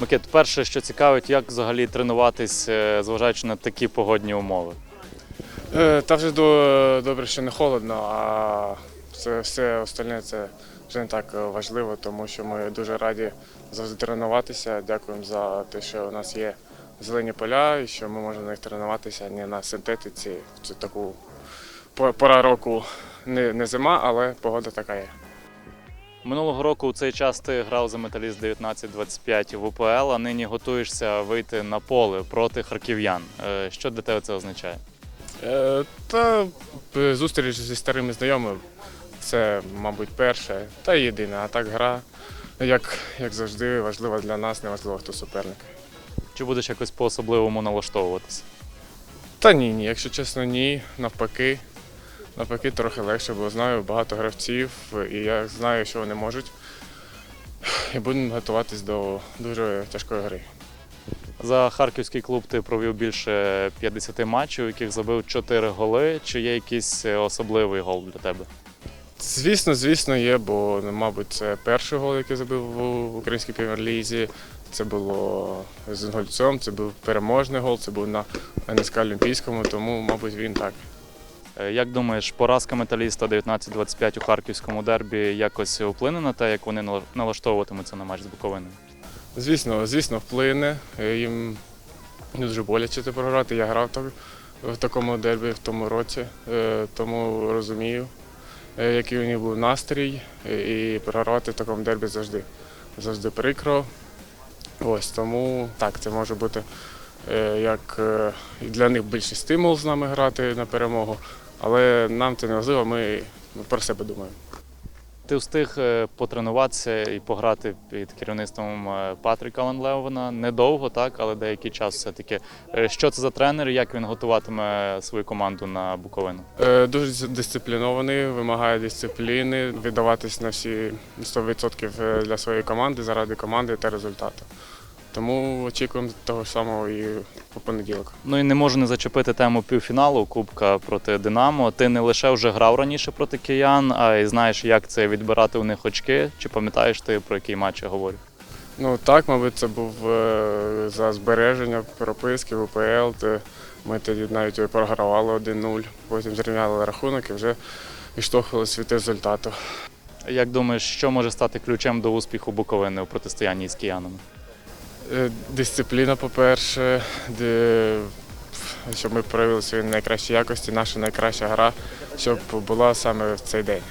Микит, перше, що цікавить, як взагалі тренуватись, е, зважаючи на такі погодні умови. Е, Та вже добре, що не холодно, а все, все остальне це вже не так важливо, тому що ми дуже раді завжди тренуватися. Дякуємо за те, що у нас є зелені поля і що ми можемо на них тренуватися не на синтетиці. Це таку по- пора року не, не зима, але погода така є. Минулого року у цей час ти грав за металіст 1925 в УПЛ, а нині готуєшся вийти на поле проти харків'ян. Е, Що для тебе це означає? Е, Та е, зустріч зі старими знайомими це, мабуть, перше та єдине. А так гра, як, як завжди, важлива для нас, неважливо, хто суперник. Чи будеш якось по-особливому налаштовуватися? Та ні, ні, якщо чесно, ні. Навпаки. Навпаки, трохи легше, бо знаю багато гравців, і я знаю, що вони можуть. І будемо готуватись до дуже тяжкої гри. За харківський клуб ти провів більше 50 матчів, у яких забив 4 голи. Чи є якийсь е, особливий гол для тебе? Звісно, звісно, є, бо, ну, мабуть, це перший гол, який забив в українській прем'єр-лізі. Це було з інгольцем, це був переможний гол, це був на НСК Олімпійському, тому, мабуть, він так. Е, Як думаєш, поразка металіста 19-25 у харківському дербі якось вплине на те, як вони налаштовуватимуться на матч з Буковиною? Звісно, звісно, вплине. Е, Їм дуже боляче це програти. Я грав в такому дербі в тому році, е, тому розумію, який у них був настрій, і програвати в такому дербі завжди, завжди прикро. Ось тому так, це може бути як для них більший стимул з нами грати на перемогу, але нам це не важливо, ми про себе думаємо. Ти встиг е, потренуватися і пограти під керівництвом е, Патріка Ланлеована недовго, так, але деякий час все-таки. Е, Що це за тренер і як він готуватиме свою команду на Буковину? Дуже дисциплінований, вимагає дисципліни, віддаватись на всі 100% для своєї команди заради команди та результату. Тому очікуємо того самого і по понеділок. Ну і не можу не зачепити тему півфіналу Кубка проти Динамо. Ти не лише вже грав раніше проти киян, а й знаєш, як це відбирати у них очки. Чи пам'ятаєш ти про який матч я говорю? Ну так, мабуть, це був е, за збереження прописки в УПЛ. Ми тоді навіть програвали 1-0, потім зрівняли рахунок і вже відштовхувалися від результату. Як думаєш, що може стати ключем до успіху Буковини у протистоянні з киянами? Е, Дисципліна, по-перше, де, щоб ми проявили свої найкращі якості, наша найкраща гра, щоб була саме в цей день.